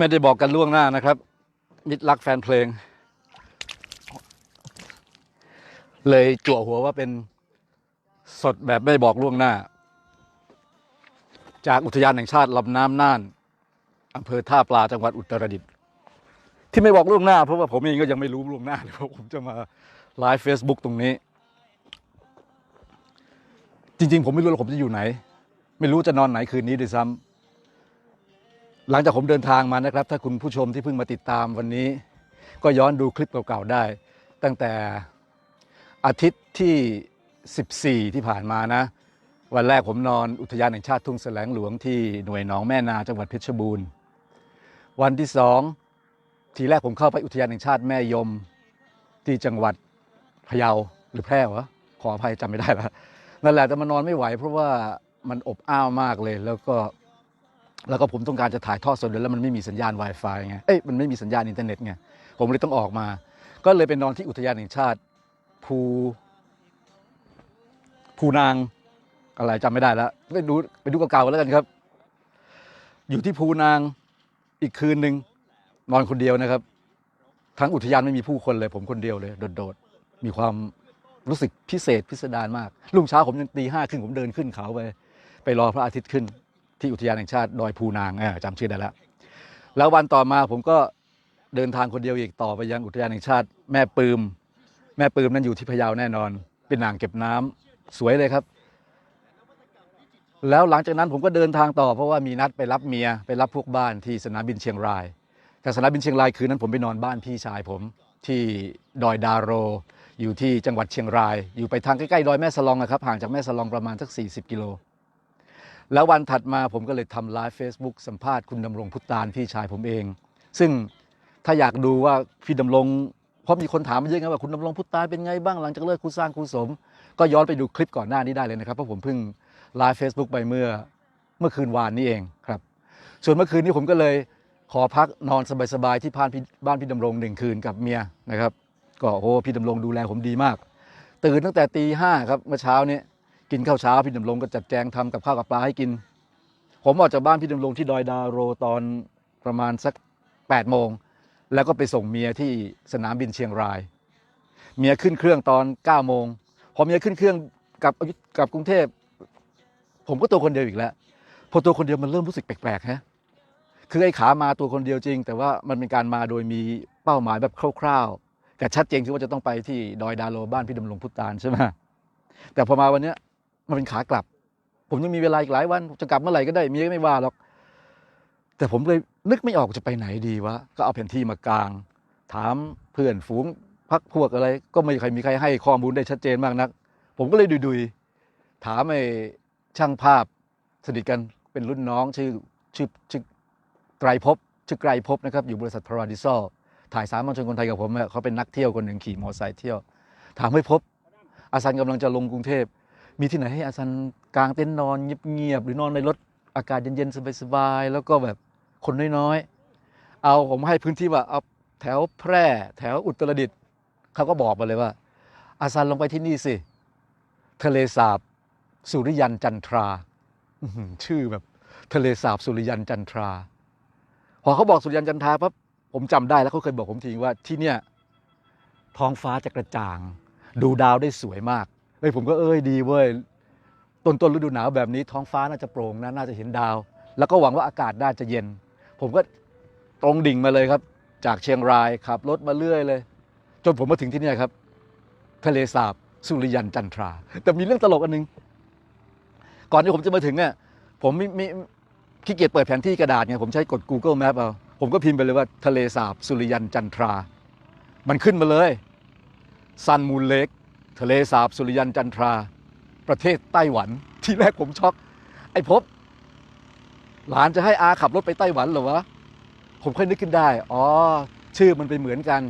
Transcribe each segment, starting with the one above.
ไม่ได้บอกกันล่วงหน้านะครับ มิตรรักแฟนเพลง เลยจั่วหัวว่าเป็นสดแบบไม่บอกล่วงหน้า จากอุทยานแห่งชาติลำน้ำน่านอำเภอท่าปลาจังหวัดอุตรดิตถ์ที่ไม่บอกล่วงหน้าเพราะว่าผมเองก็ยังไม่รู้ล่วงหน้าเลยว่าผมจะมาไลฟ์เฟซบุ๊กตรงนี้ จริง ๆ ผมไม่รู้ว่าผมจะอยู่ไหน ไม่รู้จะนอนไหนคืนนี้ด้วยซ้ำ หลังจากผมเดินทางมานะครับ ถ้าคุณผู้ชมที่เพิ่งมาติดตามวันนี้ ก็ย้อนดูคลิปเก่าๆได้ ตั้งแต่อาทิตย์ที่ 14 ที่ผ่านมานะ วันแรกผมนอนอุทยานแห่งชาติทุ่งแสลงหลวงที่หน่วยหนองแม่นาจังหวัดเพชรบูรณ์ วันที่สองทีแรกผมเข้าไปอุทยานแห่งชาติแม่ยมที่จังหวัดพะเยาหรือแพร่วะขออภัยจำไม่ได้แล้วนั่นแหละแต่มานอนไม่ไหว เพราะว่ามันอบอ้าวมากเลย แล้วก็ แล้วก็ผมต้องการจะถ่ายทอดสดแล้วมันไม่มีสัญญาณ Wi-Fi ไง เอ้ยมันไม่มีสัญญาณอินเทอร์เน็ตไง ผมเลยต้องออกมา ก็เลยไปนอนที่อุทยานแห่งชาติภูภูนางอะไรจำไม่ได้แล้วไปดูไปดูเก่าๆแล้วกันครับ อยู่ที่ภูนางอีกคืนหนึ่งนอนคนเดียวนะครับ ทั้งอุทยานไม่มีผู้คนเลย ผมคนเดียวเลยโดดๆมีความรู้สึกพิเศษพิสดารมากรุ่งเช้าผมยังตีห้าครึ่งผมเดินขึ้นเขาไป ไปรอพระอาทิตย์ขึ้น ที่อุทยานแห่งชาติดอยภูนางเออจำชื่อได้แล้ว แล้ววันต่อมาผมก็เดินทางคนเดียวอีกต่อไปยังอุทยานแห่งชาติ แม่ปืม แม่ปืมนั้นอยู่ที่พะเยาแน่นอน เป็นอ่างเก็บน้ำสวยเลยครับ แล้วหลังจากนั้นผมก็เดินทางต่อเพราะว่ามีนัดไปรับเมียไปรับพวกบ้านที่สนามบินเชียงรายแต่สนามบินเชียงรายคืนนั้นผมไปนอนบ้านพี่ชายผมที่ดอยดาโร อยู่ที่จังหวัดเชียงราย อยู่ไปทางใกล้ๆดอยแม่สลองนะครับห่างจากแม่สลองประมาณสัก 40 กิโล แล้ววันถัดมาผมก็เลยทำไลฟ์ Facebook สัมภาษณ์คุณดำรงพุตานพี่ชายผมเอง ซึ่งถ้าอยากดูว่าพี่ดำรงเพราะมีคนถามมาเยอะไงว่าคุณดำรงพุตานเป็นไงบ้างหลังจากเลิกคู่สร้างคู่สม ก็ย้อนไปดูคลิปก่อนหน้านี้ได้เลยนะครับเพราะผมเพิ่งไลฟ์ Facebook ไปเมื่อเมื่อคืนวานนี้เองครับ ส่วนเมื่อคืนนี้ผมก็เลยขอพักนอนสบายๆที่บ้านพี่บ้านพี่ดำรงหนึ่งคืนกับเมียนะครับ ก็โอ้พี่ดำรงดูแลผมดีมาก ตื่นตั้งแต่ตีห้าครับเมื่อเช้านี้ กินข้าวเช้าพี่ดำรงก็จัดแจงทำกับข้าวกับปลาให้กิน ผมออกจากบ้านพี่ดำรงที่ดอยดาโรตอนประมาณสัก8ปดโมง แล้วก็ไปส่งเมียที่สนามบินเชียงราย เมียขึ้นเครื่องตอน9ก้าโมงพอเมียขึ้นเครื่องกลับกลับกรุงเทพผมก็ตัวคนเดียวอีกแล้วพอตัวคนเดียวมันเริ่มรู้สึกแปลกๆฮะคือไอ้ขามาตัวคนเดียวจริง แต่ว่ามันเป็นการมาโดยมีเป้าหมายแบบคร่าวๆแต่ชัดเจนคือว่าจะต้องไปที่ดอยดาโรบ้านพี่ดำรงพุตานใช่ไหมแต่พอมาวันเนี้ย มันเป็นขากลับ ผมยังมีเวลาอีกหลายวันจะกลับเมื่อไหร่ก็ได้เมียก็ไม่ว่าหรอก แต่ผมเลยนึกไม่ออกจะไปไหนดีวะก็เอาแผนที่มากาง ถามเพื่อนฝูงพักพวกอะไร ก็ไม่เคยมีใครให้ข้อมูลได้ชัดเจนมากนัก ผมก็เลยดุยๆถามไอ้ช่างภาพสนิทกันเป็นรุ่นน้องชื่อชื่อชื่อไตรภพชื่อไกรภพนะครับอยู่บริษัทพาราดิซอถ่ายสามมวลชนคนไทยกับผมเขาเป็นนักเที่ยวคนหนึ่งขี่มอเตอร์ไซค์เที่ยว ถามให้พบอาซันกำลังจะลงกรุงเทพ มีที่ไหนให้อาซันกางเต็นท์นอนเงียบๆหรือนอนในรถอากาศเย็นๆสบายๆแล้วก็แบบคนน้อยๆเอาผมให้พื้นที่ว่าเอาแถวแพร่ แถวอุตรดิตถ์เขาก็บอกมาเลยว่า อาซันลงไปที่นี่สิ ทะเลสาบสุริยันจันทราชื่อแบบ ทะเลสาบสุริยันจันทรา พอเขาบอกสุริยันจันทราปั๊บผมจำได้แล้วเขาเคยบอกผมทีว่าที่เนี่ยท้องฟ้าจะกระจ่าง ดูดาวได้สวยมาก เฮ้ยผมก็เอ้ยดีเว้ยต้นต้นฤดูหนาวแบบนี้ท้องฟ้าน่าจะโปร่งนะน่าจะเห็นดาว แล้วก็หวังว่าอากาศน่าจะเย็น ผมก็ตรงดิ่งมาเลยครับ จากเชียงรายขับรถมาเรื่อยเลย จนผมมาถึงที่นี่ครับ ทะเลสาบสุริยันจันทรา แต่มีเรื่องตลกอันหนึง ก่อนที่ผมจะมาถึงเนี่ยผมไม่ไม่ขี้เกียจเปิดแผนที่กระดาษไงผมใช้กด Google Map เอาผมก็พิมพ์ไปเลยว่าทะเลสาบสุริยันจันทรา มันขึ้นมาเลยซันมูลเล็ก ทะเลสาบสุริยันจันทรา ประเทศไต้หวัน ที่แรกผมช็อก ไอ้พบ หลานจะให้อาขับรถไปไต้หวันเหรอวะ ผมค่อยนึกขึ้นได้ อ๋อ ชื่อมันไปเหมือนกัน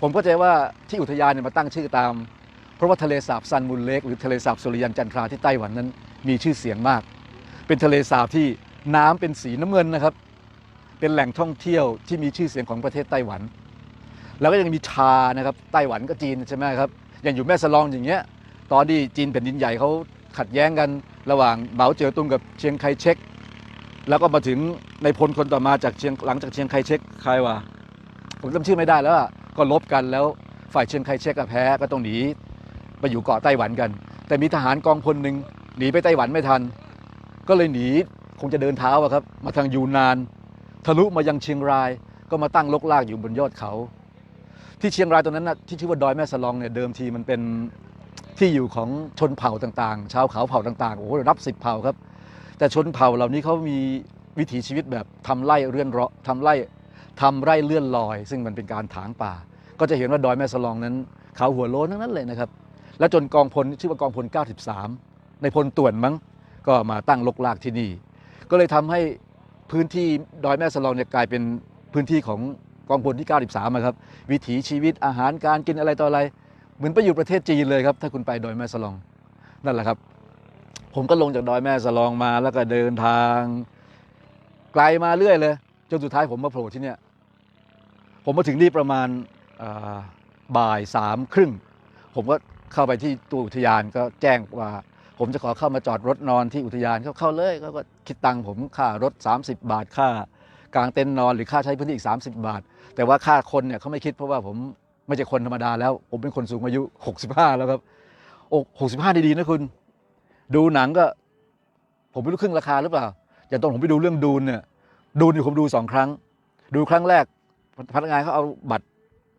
ผมเข้าใจว่าที่อุทยานเนี่ยมาตั้งชื่อตาม เพราะว่าทะเลสาบซันมูลเลกหรือทะเลสาบสุริยันจันทราที่ไต้หวันนั้น มีชื่อเสียงมาก เป็นทะเลสาบที่น้ำเป็นสีน้ำเงินนะครับ เป็นแหล่งท่องเที่ยวที่มีชื่อเสียงของประเทศไต้หวัน แล้วก็ยังมีชานะครับ ไต้หวันก็จีนใช่ไหมครับ อย่างอยู่แม่สลองอย่างเงี้ยตอนที่จีนแผ่นดินใหญ่เขาขัดแย้งกันระหว่างเหมาเจ๋อตุงกับเชียงไคเชกแล้วก็มาถึงในพลคนต่อมาจากเชียงหลังจากเชียงไคเช็คใครวะผมจำชื่อไม่ได้แล้วก็ลบกันแล้วฝ่ายเชียงไคเช็คก็แพ้ก็ต้องหนีไปอยู่เกาะไต้หวันกัน แต่มีทหารกองพลหนึ่งหนีไปไต้หวันไม่ทัน ก็เลยหนีคงจะเดินเท้าอะครับ มาทางยูนนาน ทะลุมายังเชียงราย ก็มาตั้งลกลากอยู่บนยอดเขา ที่เชียงรายตรงนั้นนะที่ชื่อว่าดอยแม่สลองเนี่ยเดิมทีมันเป็นที่อยู่ของชนเผ่าต่างๆ ชาวเขาเผ่าต่างๆโอ้โหรับสิบเผ่าครับ แต่ชนเผ่าเหล่านี้เขามีวิถีชีวิตแบบทำไร่เรื่อนเราะทำไร่ทำไร่เลื่อนลอย ซึ่งมันเป็นการถางป่า ก็จะเห็นว่าดอยแม่สลองนั้นเขาหัวโล้นทั้งนั้นเลยนะครับ แล้วจนกองพลชื่อว่ากองพล 93 ในพลต่วนมั้งก็มาตั้งลกลากที่นี่ ก็เลยทำให้พื้นที่ดอยแม่สลองเนี่ยกลายเป็นพื้นที่ของ กองพลที่ 93อะครับวิถีชีวิตอาหารการกินอะไรต่ออะไร เหมือนไปอยู่ประเทศจีนเลยครับ ถ้าคุณไปดอยแม่สลองนั่นแหละครับ ผมก็ลงจากดอยแม่สลองมาแล้วก็เดินทาง ไกลมาเรื่อยเลยจนสุดท้ายผมมาโผล่ที่เนี่ยผมมาถึงนี่ประมาณบ่ายสามครึ่งผมก็เข้าไปที่ตู้อุทยานก็แจ้งว่า ผมจะขอเข้ามาจอดรถนอนที่อุทยานเขาเข้าเลยเขาก็คิดตังค์ผมค่ารถ 30 บาทค่า กางเต็นท์นอนหรือค่าใช้พื้นที่อีก 30 บาท แต่ว่าค่าคนเนี่ยเขาไม่คิดเพราะว่าผมไม่ใช่คนธรรมดาแล้ว ผมเป็นคนสูงอายุ 65 แล้วครับโอ้65ดีๆนะคุณ ดูหนังก็ ผมไม่รู้ครึ่งราคาหรือเปล่า อย่างตอนผมไปดูเรื่องดูนเนี่ย ดูนเนี่ยผมดูสองครั้ง ดูครั้งแรกพนักงานเขาเอาบัตร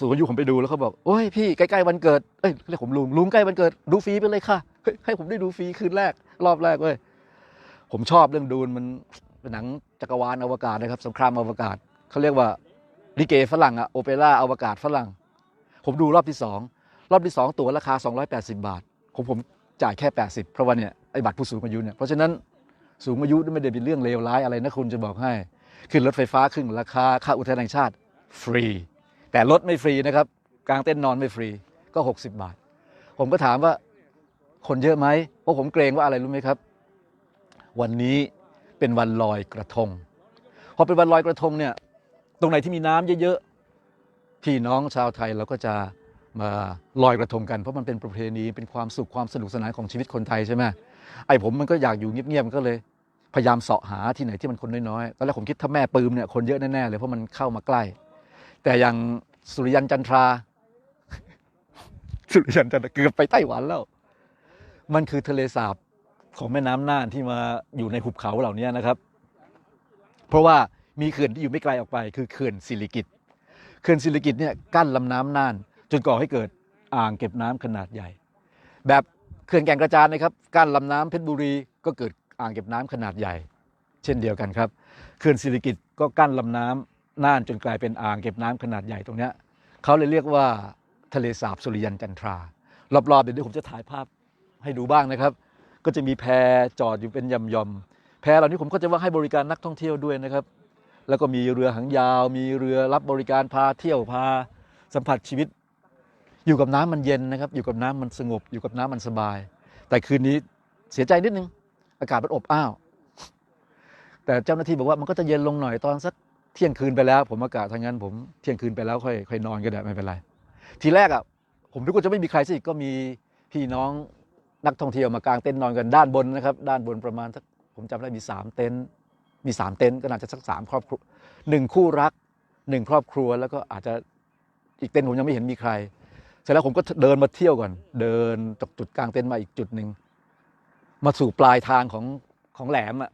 สูงอายุผมไปดูแล้วเขาบอกโอ้ยพี่ใกล้ๆวันเกิดเอ้ยเรียกผมลุงลุงใกล้วันเกิด ดูฟรีไปเลยค่ะให้ผมได้ดูฟรีคืนแรก รอบแรกเว้ยผมชอบเรื่องดูนมันเป็นหนัง จักรวาลอวกาศนะครับสงครามอวกาศเขาเรียกว่าลิเกฝรั่งอะโอเปร่าอวกาศฝรั่ง ผมดูรอบที่สองรอบที่สองตั๋วราคา 280 บาท ผมผมจ่ายแค่ 80 เพราะว่าเนี่ยไอ้บัตรผู้สูงอายุเนี่ยเพราะฉะนั้นสูงอายุไม่ได้เป็นเรื่องเลวร้ายอะไรนะคุณจะบอกให้ ขึ้นรถไฟฟ้าขึ้นราคาค่าอุทยานแห่งชาติฟรี แต่รถไม่ฟรีนะครับกลางเต้นนอนไม่ฟรีก็ 60 บาท ผมก็ถามว่าคนเยอะไหมเพราะผมเกรงว่าอะไรรู้ไหมครับ วันนี้ เป็นวันลอยกระทง พอเป็นวันลอยกระทงเนี่ยตรงไหนที่มีน้ำเยอะๆพี่น้องชาวไทยเราก็จะมาลอยกระทงกันเพราะมันเป็นประเพณีเป็นความสุขความสนุกสนานของชีวิตคนไทยใช่ไหมไอ้ผมมันก็อยากอยู่เงียบๆก็เลยพยายามเสาะหาที่ไหนที่มันคนน้อยๆตอนแรกผมคิดถ้าแม่ปืมเนี่ยคนเยอะแน่ๆเลยเพราะมันเข้ามาใกล้ แต่อย่างสุริยันจันทรา สุริยันจันทราเกือบไปไต้หวันแล้ว มันคือทะเลสาบ ของแม่น้ำน่านที่มาอยู่ในหุบเขาเหล่านี้นะครับ เพราะว่ามีเขื่อนที่อยู่ไม่ไกลออกไป คือเขื่อนสิริกิตเขื่อนสิริกิตเนี่ยกั้นลำน้ำน่าน จนก่อให้เกิดอ่างเก็บน้ำขนาดใหญ่ แบบเขื่อนแก่งกระจานนะครับกั้นลำน้ำเพชรบุรีก็เกิดอ่างเก็บน้ำขนาดใหญ่ เช่นเดียวกันครับเขื่อนสิริกิตก็กั้นลำน้ำน่านจนกลายเป็นอ่างเก็บน้ำขนาดใหญ่ตรงนี้เขาเลยเรียกว่าทะเลสาบสุริยันจันทรา รอบๆเดี๋ยวผมจะถ่ายภาพให้ดูบ้างนะครับ ก็จะมีแพจอดอยู่เป็นยำยอมแพเหล่านี้ผมก็จะว่าให้บริการนักท่องเที่ยวด้วยนะครับ แล้วก็มีเรือหางยาว มีเรือรับบริการพาเที่ยวพาสัมผัสชีวิต อยู่กับน้ำมันเย็นนะครับ อยู่กับน้ำมันสงบ อยู่กับน้ำมันสบาย แต่คืนนี้เสียใจนิดนึง อากาศมันอบอ้าว แต่เจ้าหน้าที่บอกว่ามันก็จะเย็นลงหน่อยตอนสักเที่ยงคืนไปแล้ว ผมอากาศทางนั้น ผมเที่ยงคืนไปแล้วค่อยค่อยนอนก็ได้ไม่เป็นไร ทีแรกอะผมนึกว่าจะไม่มีใครสิก็มีพี่น้อง นักท่องเที่ยวมากางเต็นท์นอนกันด้านบนนะครับ ด้านบนประมาณสักผมจำได้มีสามเต็นท์มีสามเต็นท์ก็น่าจะสักสามครอบครัวหนึ่งคู่รักหนึ่งครอบครัวแล้วก็อาจจะอีกเต็นท์ผมยังไม่เห็นมีใคร เสร็จแล้วผมก็เดินมาเที่ยวก่อน เดินจากจุดกลางเต็นท์มาอีกจุดหนึ่งมาสู่ปลายทางของของแหลมอะ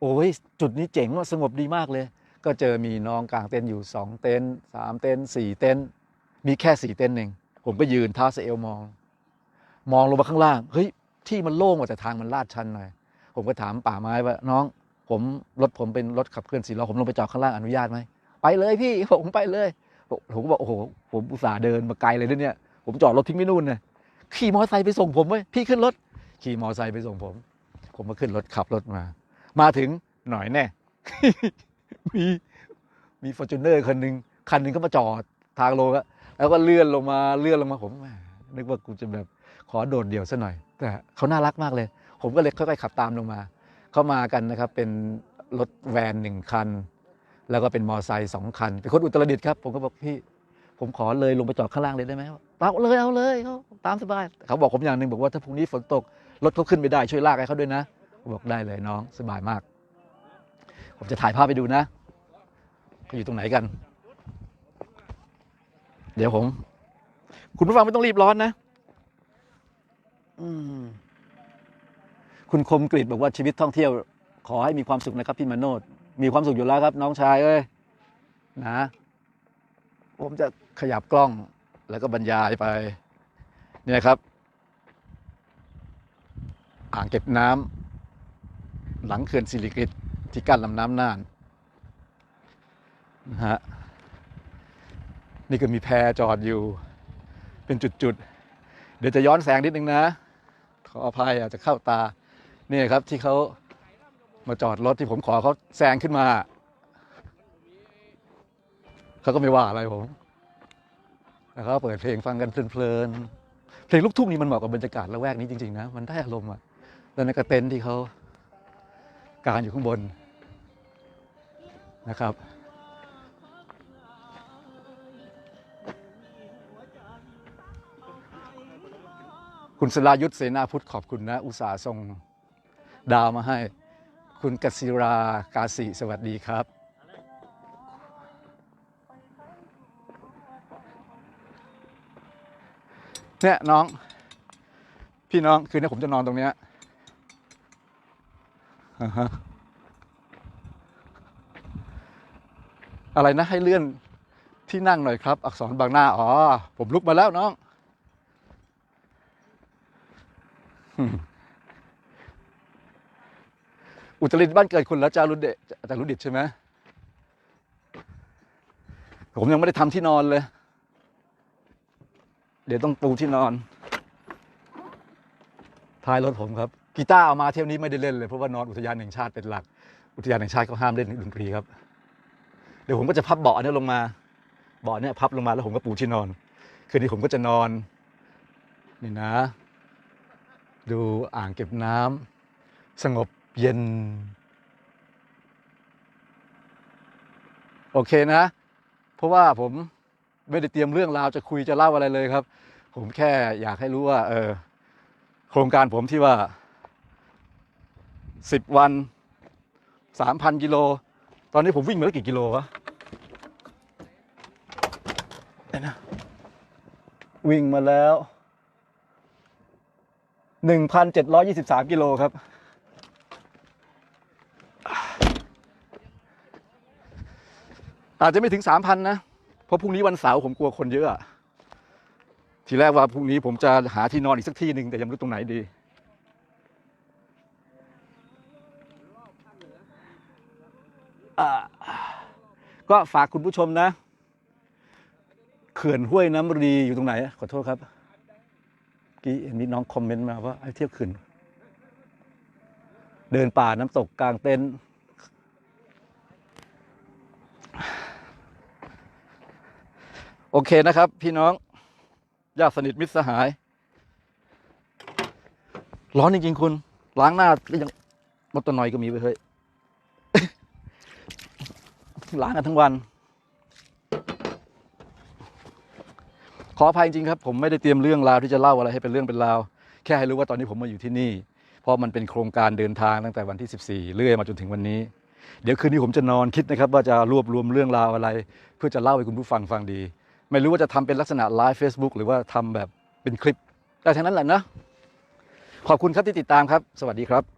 โอ้ยจุดนี้เจ๋งว่ะสงบดีมากเลย ก็เจอมีน้องกลางเต็นท์อยู่สองเต็นท์สามเต็นท์สี่เต็นท์มีแค่สี่เต็นท์เองผมก็ยืนเท้าสเอวมอง มองลงมาข้างล่าง เฮ้ย ที่มันโล่งกว่าแต่ทางมันลาดชันหน่อย ผมก็ถามป่าไม้ว่าน้อง ผมรถผมเป็นรถขับเคลื่อนสี่ล้อผมลงไปจอดข้างล่างอนุญาตไหมไปเลยพี่ผมไปเลย ผมก็บอกโอ้โหผมอุตส่าห์เดินมาไกลเลยเนี่ย ผมจอดรถทิ้งไม่นู่นเลยขี่มอเตอร์ไซค์ไปส่งผมไว้พี่ขึ้นรถ ขี่มอเตอร์ไซค์ไปส่งผม ผมมาขึ้นรถขับรถมา มาถึงหน่อยแน่มีมีฟอร์จูเนอร์คันหนึ่งคันหนึ่งก็มาจอดทางลงแล้วก็เลื่อนลงมาเลื่อนลงมาผมนึกว่ากูจะแบบ อโดดเดี่ยวซะหน่อย แต่เขาน่ารักมากเลย ผมก็เลยค่อยๆขับตามลงมา เข้ามากันนะครับเป็นรถแวนหนึ่งคัน แล้วก็เป็นมอไซค์สองคัน เป็นคนอุตรดิตถ์ครับ ผมก็บอกพี่ ผมขอเลยลงไปจอดข้างล่างเลยได้ไหมเอาเลยเอาเลยเขาตามสบาย เขาบอกผมอย่างหนึ่งบอกว่าถ้าพรุ่งนี้ฝนตกรถเขาขึ้นไม่ได้ช่วยลากให้เขาด้วยนะผมบอกได้เลยน้องสบายมาก ผมจะถ่ายภาพไปดูนะเขาอยู่ตรงไหนกัน เดี๋ยวผม คุณผู้ฟังไม่ต้องรีบร้อนนะ คุณคมกริตบอกว่าชีวิตท่องเที่ยว ขอให้มีความสุขนะครับพี่มโนดมีความสุขอยู่แล้วครับ น้องชายเอ้ยนะ ผมจะขยับกล้องแล้วก็บรรยายไป เนี่ยครับ อ่างเก็บน้ำหลังเขื่อนสิริกิตที่กั้นลำน้ำน่านนะฮะนี่ก็มีแพจอดอยู่ เป็นจุดๆ เดี๋ยวจะย้อนแสงนิดนึงนะ ออภัยอาจจะเข้าตานี่ครับที่เขามาจอดรถที่ผมขอเขาแซงขึ้นมาเขาก็ไม่ว่าอะไรผมแล้วเขาเปิดเพลงฟังกันเพลินๆเพลงลูกทุ่งนี่มันเหมาะกับบรรยากาศละแวกนี้จริงๆนะมันได้อารมณ์อะแล้วในกระเต็นท์ที่เขากางอยู่ข้างบนนะครับ คุณสลายุทธเสนาพุทธขอบคุณนะ อุตสาห์ส่งดาวมาให้ คุณกศิรากาสิสวัสดีครับ เนี่ยน้อง พี่น้อง คืนนี้ผมจะนอนตรงเนี้ยอ่าฮะอะไรนะให้เลื่อนที่นั่งหน่อยครับ อักษรบางหน้า อ๋อ ผมลุกมาแล้วน้อง อุตรดิตถ์บ้านเกิดคุณแล้วจารุเดชจารุดิตใช่ไหมผมยังไม่ได้ทำที่นอนเลย เดี๋ยวต้องปูที่นอน ท้ายรถผมครับ กีตาร์เอามาเที่ยวนี้ไม่ได้เล่นเลย เพราะว่านอนอุทยานแห่งชาติเป็นหลัก อุทยานแห่งชาติเขาห้ามเล่นดนตรีครับ เดี๋ยวผมก็จะพับเบาะนี้ลงมา เบาะนี้พับลงมาแล้วผมก็ปูที่นอน คืนนี้ผมก็จะนอน นี่นะ ดูอ่างเก็บน้ำสงบเย็น โอเคนะ เพราะว่าผมไม่ได้เตรียมเรื่องราวจะคุยจะเล่าอะไรเลยครับ ผมแค่อยากให้รู้ว่า เออ โครงการผมที่ว่าสิบวันสามพันกิโล ตอนนี้ผมวิ่งมาแล้วกี่กิโลวะนะวิ่งมาแล้ว หนึ่งพันเจ็ดร้อยี่สิบสามกิโลครับ อาจจะไม่ถึงสามพันนะ เพราะพรุ่งนี้วันเสาร์ผมกลัวคนเยอะ ทีแรกว่าพรุ่งนี้ผมจะหาที่นอนอีกสักที่หนึ่งแต่ยังไม่รู้ตรงไหนดี ก็ฝากคุณผู้ชมนะ เขื่อนห้วยน้ำรีอยู่ตรงไหน ขอโทษครับ กี้เห็นมีน้องคอมเมนต์มาว่าให้เที่ยวขื่อนเดินป่าน้ำตกกลางเต็นท์โอเคนะครับ พี่น้องญาติสนิทมิตรสหาย ร้อนจริงๆคุณ ล้างหน้าก็ยังมดตัวหน่อยก็มีไปเฮ้ยล้างกันทั้งวัน ขออภัยจริงครับผมไม่ได้เตรียมเรื่องราวที่จะเล่าอะไรให้เป็นเรื่องเป็นราวแค่ให้รู้ว่าตอนนี้ผมมาอยู่ที่นี่ เพราะมันเป็นโครงการเดินทางตั้งแต่วันที่ 14 เรื่อยมาจนถึงวันนี้ เดี๋ยวคืนนี้ผมจะนอนคิดนะครับว่าจะรวบรวมเรื่องราวอะไร เพื่อจะเล่าให้คุณผู้ฟังฟังดี ไม่รู้ว่าจะทำเป็นลักษณะไลฟ์ Facebook หรือว่าทำแบบเป็นคลิปได้ทั้งนั้นแหละนะ ขอบคุณครับที่ติดตามครับ สวัสดีครับ